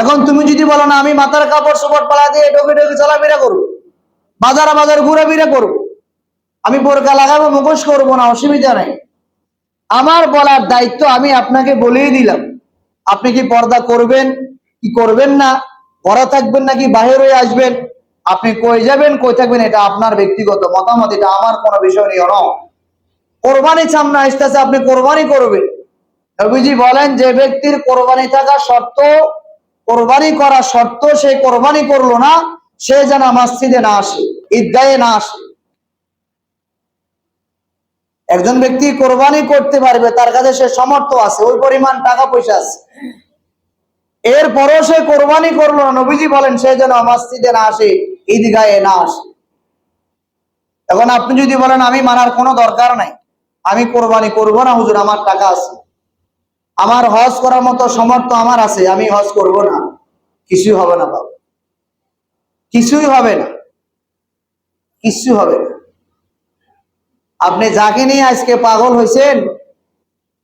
এখন তুমি যদি বলো না, আমি মাথার কাপড় সুপট পালা দিয়ে ডোকে ডোকে চলাফেরা করব। বাজার বাজার ঘুরাফেরা করব। আমি বোরকা লাগাবো, মুখোশ করব না, অসুবিধা নাই। আমার বলার দায়িত্ব আমি আপনাকে বলেই দিলাম। আপনি কি পর্দা করবেন, কি করবেন না ঘরে থাকবেন নাকি বাহির হয়ে আসবেন? আপনি কই যাবেন, কই থাকবেন, এটা আপনার ব্যক্তিগত মতামত, এটা আমার কোনো বিষয় নিয়ে নয়। কোরবানি সামনে আসতেছে, আপনি কোরবানি করবেন। নবীজি বলেন, যে ব্যক্তির কোরবানি থাকা শর্ত কোরবানি করা শর্ত সে কোরবানি করল না, সে যেন মসজিদে না আসে, ঈদগাহে না আসে। একজন ব্যক্তি কোরবানি করতে পারবে, তার কাছে সে সমর্থ আছে, ওই পরিমাণ টাকা পয়সা আছে। এরপরও সে কোরবানি করল না, নবীজি বলেন, সে যেন মসজিদে না আসে, ঈদগাহে না আসে। এখন আপনি যদি বলেন, আমি মানার কোনো দরকার নাই, আমি কোরবানি করব না, হুজুর, আমার টাকা আছে। আমার হজ করার মতো সমর্থ আমার আছে, আমি হজ করব না। কিছুই হবে না বাবা কিছুই হবে না। কিছু হবে না। আপনি যাকে নিয়ে আজকে পাগল হয়েছেন,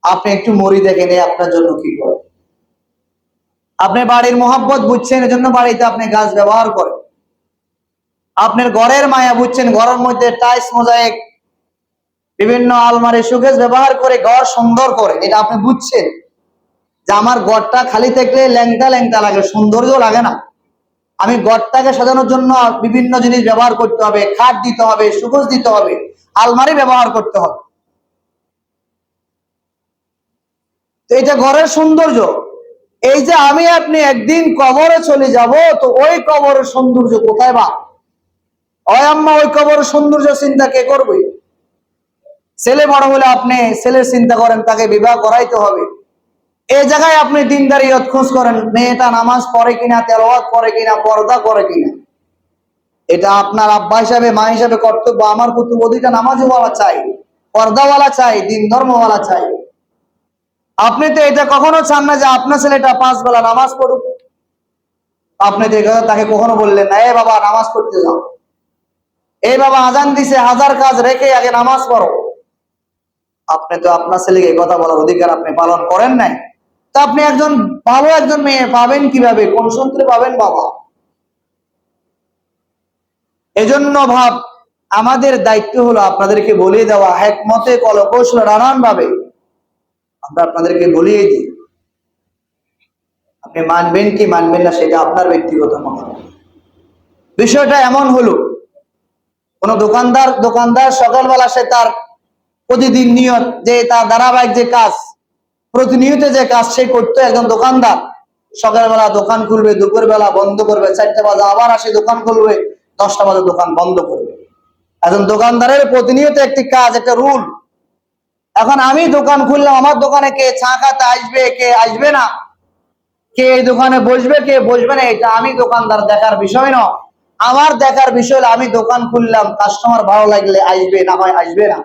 আপনি একটু মরি দেখে আপনার জন্য কি করে আপনি বাড়ির মোহাব্বত বুঝছেন, এজন্য বাড়িতে আপনি গাছ ব্যবহার করেন। আপনার ঘরের মায়া বুঝছেন, ঘরের মধ্যে টাইস মোজাইক, বিভিন্ন আলমারি সুকেশ ব্যবহার করে ঘর সুন্দর করে এটা আপনি বুঝছেন। যে আমার ঘরটা খালি থাকলে ল্যাংটা ল্যাংটা লাগে, সৌন্দর্য লাগে না। আমি গড়টাকে সাজানোর জন্য বিভিন্ন জিনিস ব্যবহার করতে হবে, খাট দিতে হবে সুকোজ দিতে হবে, আলমারি ব্যবহার করতে হবে। তো এটা ঘরের সৌন্দর্য। এই যে আমি আপনি একদিন কবরে চলে যাব, তো ওই কবরের সৌন্দর্য কোথায় বা? আম্মা ওই কবরের সৌন্দর্য চিন্তা কে করবে? ছেলে বড় হলে আপনি ছেলের চিন্তা করেন, তাকে বিবাহ করাইতে হবে। এই জায়গায় আপনি দিনদারি খোঁজ করেন, মেয়েটা নামাজ পড়ে কিনা, তেলাওয়াত করে কিনা, পর্দা করে কিনা। এটা আপনার আব্বা হিসাবে, মা হিসাবে কর্তব্য, আমার নামাজও বলা চাই, পর্দাওয়ালা চাই, দিন ধর্মওয়ালা চাই। আপনি তো এটা কখনো চান না যে আপনার ছেলেটা পাঁচ বেলা নামাজ পড়ুক। আপনি তো তাকে কখনো বললেন না, এ বাবা, নামাজ পড়তে যাও। এই বাবা আজান দিছে, হাজার কাজ রেখে আগে নামাজ পড়ো। আপনি তো আপনার ছেলেকে কথা বলার অধিকার আপনি পালন করেন নাই। তা আপনি একজন ভালো একজন মেয়ে, পাবেন কীভাবে? কোন সন্ত্রে পাবেন বাবা? এজন্য ভাব, আমাদের দায়িত্ব হলো আপনাদেরকে বলিয়ে দেওয়া, একমতে কলকৌশল নানান ভাবে আমরা আপনাদেরকে বলিয়ে দিই। আপনি মানবেন কি মানবেন না, সেটা আপনার ব্যক্তিগত মত বিষয়টা এমন হলো, কোন দোকানদার দোকানদার সকালবেলা সে তার প্রতিদিন নিয়ত যে তার ধারাবাহিক যে কাজ প্রতিনিয়ত যে কাজ সে করতো, একজন দোকানদার সকালবেলা দোকান খুলবে দুপুর বেলা বন্ধ করবে, চারটে বাজে আবার আসে দোকান খুলবে, দশটা বাজে দোকান বন্ধ করবে। একজন দোকানদারের প্রতিনিয়ত একটি কাজ, একটা রুল। এখন আমি দোকান খুললাম, আমার দোকানে কে চা খাতে আসবে, কে আসবে না? কে এই দোকানে বসবে, কে বসবে না, এটা আমি দোকানদার দেখার বিষয় না আমার দেখার বিষয় আমি দোকান খুললাম কাস্টমার ভালো লাগলে আসবে না হয় আসবে না।